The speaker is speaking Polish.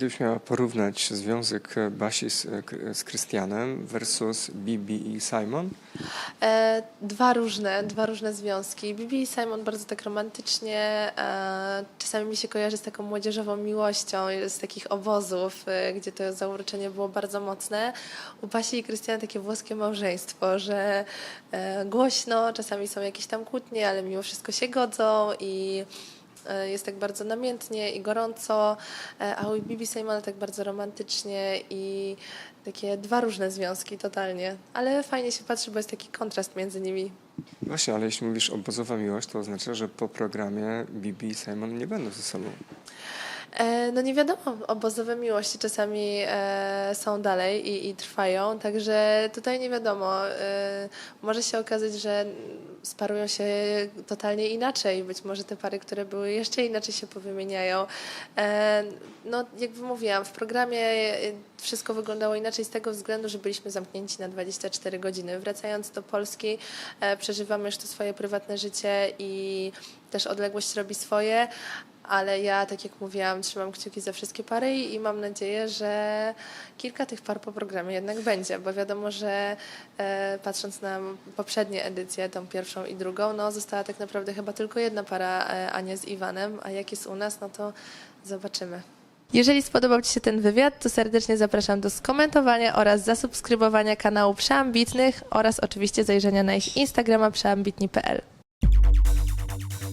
Gdybyś miała porównać związek Basi z, z Krystianem versus Bibi i Simon, E, dwa różne, dwa różne związki. Bibi i Simon bardzo tak romantycznie, e, czasami mi się kojarzy z taką młodzieżową miłością, z takich obozów, e, gdzie to zauroczenie było bardzo mocne. U Basi i Krystiana takie włoskie małżeństwo, że e, głośno, czasami są jakieś tam kłótnie, ale mimo wszystko się godzą i jest tak bardzo namiętnie i gorąco, e, a u Bibi Simona tak bardzo romantycznie i takie dwa różne związki totalnie, ale fajnie się patrzy, bo jest taki kontrast między nimi. Właśnie, ale jeśli mówisz obozowa miłość, to oznacza, że po programie Bibi i Simon nie będą ze sobą. E, no nie wiadomo, obozowe miłości czasami e, są dalej i, i trwają, także tutaj nie wiadomo. E, może się okazać, że sparują się totalnie inaczej. Być może te pary, które były jeszcze inaczej się powymieniają. E, no jakby mówiłam, w programie e, wszystko wyglądało inaczej z tego względu, że byliśmy zamknięci na 24 godziny. Wracając do Polski, e, przeżywamy już to swoje prywatne życie i też odległość robi swoje, ale ja, tak jak mówiłam, trzymam kciuki za wszystkie pary i mam nadzieję, że kilka tych par po programie jednak będzie, bo wiadomo, że e, patrząc na poprzednie edycje, tą pierwszą i drugą, no została tak naprawdę chyba tylko jedna para, e, Ania z Iwanem, a jak jest u nas, no to zobaczymy. Jeżeli spodobał Ci się ten wywiad, to serdecznie zapraszam do skomentowania oraz zasubskrybowania kanału Przeambitnych oraz oczywiście zajrzenia na ich Instagrama przeambitni.pl.